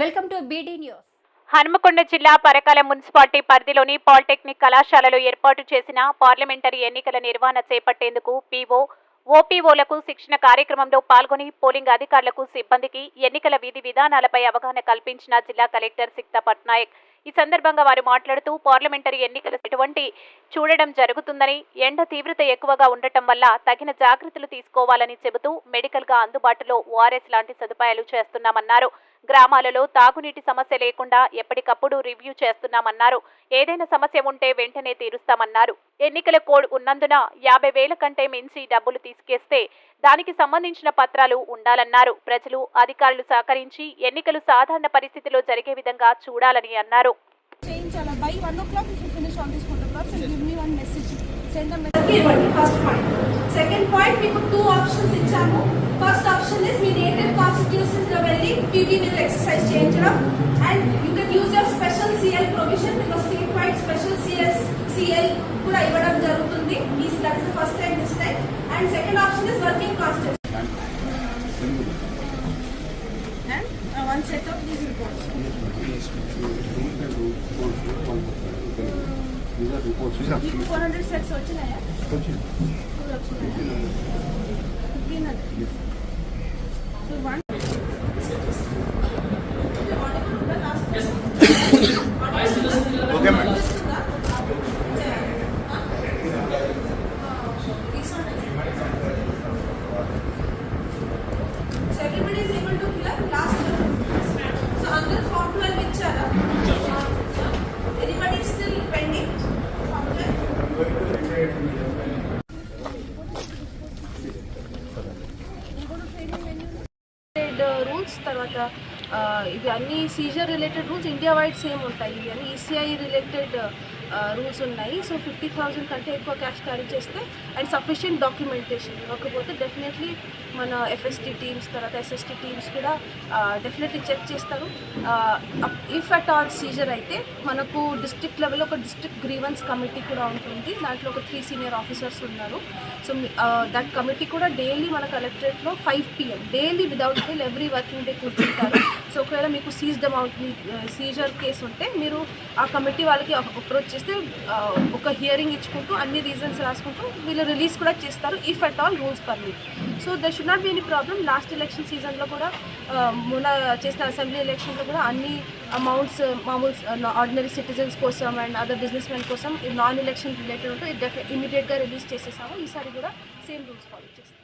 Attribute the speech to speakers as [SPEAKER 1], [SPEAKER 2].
[SPEAKER 1] Welcome to BD news
[SPEAKER 2] Hanumakonda జిల్లా Parakala municipality పరిధిలోని polytechnic కళాశాలలో ఏర్పాటు చేసిన పార్లమెంటరీ ఎన్నికల నిర్వహణ చేపట్టేందుకు పీఓ ఓపీఓలకు శిక్షణ కార్యక్రమంలో పాల్గొని పోలింగ్ అధికారులకు సిబ్బందికి ఎన్నికల విధి విధానాలపై అవగాహన కల్పించిన జిల్లా కలెక్టర్ సిక్తా పట్నాయక్. ఈ సందర్భంగా వారు మాట్లాడుతూ పార్లమెంటరీ ఎన్నికలు ఎటువంటి చూడడం జరుగుతుందని ఎండ తీవ్రత ఎక్కువగా ఉండటం వల్ల తగిన జాగ్రత్తలు తీసుకోవాలని చెబుతూ మెడికల్గా అందుబాటులో ఓఆర్ఎస్ లాంటి సదుపాయాలు చేస్తున్నామన్నారు. గ్రామాలలో తాగునీటి సమస్య లేకుండా ఎప్పటికప్పుడు రివ్యూ చేస్తున్నామన్నారు. ఏదైనా సమస్య ఉంటే వెంటనే తీరుస్తామన్నారు. ఎన్నికల కోడ్ ఉన్నందున యాభై వేల కంటే మించి డబ్బులు తీసుకేస్తే దానికి సంబంధించిన పత్రాలు ఉండాలన్నారు. ప్రజలు అధికారులు సహకరించి ఎన్నికలు సాధారణ పరిస్థితిలో జరిగే విధంగా చూడాలని అన్నారు.
[SPEAKER 3] సెకండ్ పాయింట్ మీకు టూ ఆప్షన్స్ ఇచ్చాము. ఫస్ట్ ఆప్షన్ ఇస్ మీ నేటివ్ కాన్స్టిట్యూషన్లో వెళ్ళి పీవీ మీరు ఎక్సర్సైజ్ చేయించడం and you can use your special CL provision because state wide special CL CL కూడా ఇవ్వడం జరుగుతుంది ఈ that first time this time and second option is working constitution one set of these reports. Yes, these are reports. These are
[SPEAKER 4] 400 sets.
[SPEAKER 3] So one rules తర్వాత ఇవి అన్ని seizure related rules India wide same ఉంటాయి. ఇవి అన్ని ECI related rules ఉన్నాయి. So fifty thousand కంటే ఎక్కువ cash carry చేస్తే అండ్ సఫిషియంట్ డాక్యుమెంటేషన్ ఇవ్వకపోతే డెఫినెట్లీ మన ఎఫ్ఎస్టీ టీమ్స్ తర్వాత ఎస్ఎస్టీ టీమ్స్ కూడా డెఫినెట్లీ చెక్ చేస్తారు. ఇఫ్ అట్ ఆల్ సీజర్ అయితే మనకు డిస్ట్రిక్ట్ లెవెల్లో ఒక డిస్ట్రిక్ట్ గ్రీవెన్స్ కమిటీ కూడా ఉంటుంది. దాంట్లో ఒక త్రీ సీనియర్ ఆఫీసర్స్ ఉన్నారు. సో దట్ కమిటీ కూడా డైలీ మన కలెక్టరేట్లో five PM daily without fail every working day కూర్చుంటారు. సో ఒకవేళ మీకు సీజ్డ్ అమౌంట్ సీజర్ కేసు ఉంటే మీరు ఆ కమిటీ వాళ్ళకి అప్రోచ్ చేస్తే ఒక హియరింగ్ ఇచ్చుకుంటూ అన్ని రీజన్స్ రాసుకుంటూ వీళ్ళు రిలీజ్ కూడా చేస్తారు if at all rules permit so there should not be any problem last election సీజన్లో కూడా మొన్న చేసిన అసెంబ్లీ ఎలక్షన్లో కూడా అన్ని అమౌంట్స్ మామూలు ఆర్డినరీ సిటిజన్స్ కోసం అండ్ అదర్ బిజినెస్ మెన్ కోసం నాన్ ఎలక్షన్ రిలేటెడ్ ఉంటే ఇమీడియట్గా రిలీజ్ చేసేసాము. ఈసారి కూడా సేమ్ రూల్స్ ఫాలో చేస్తాం.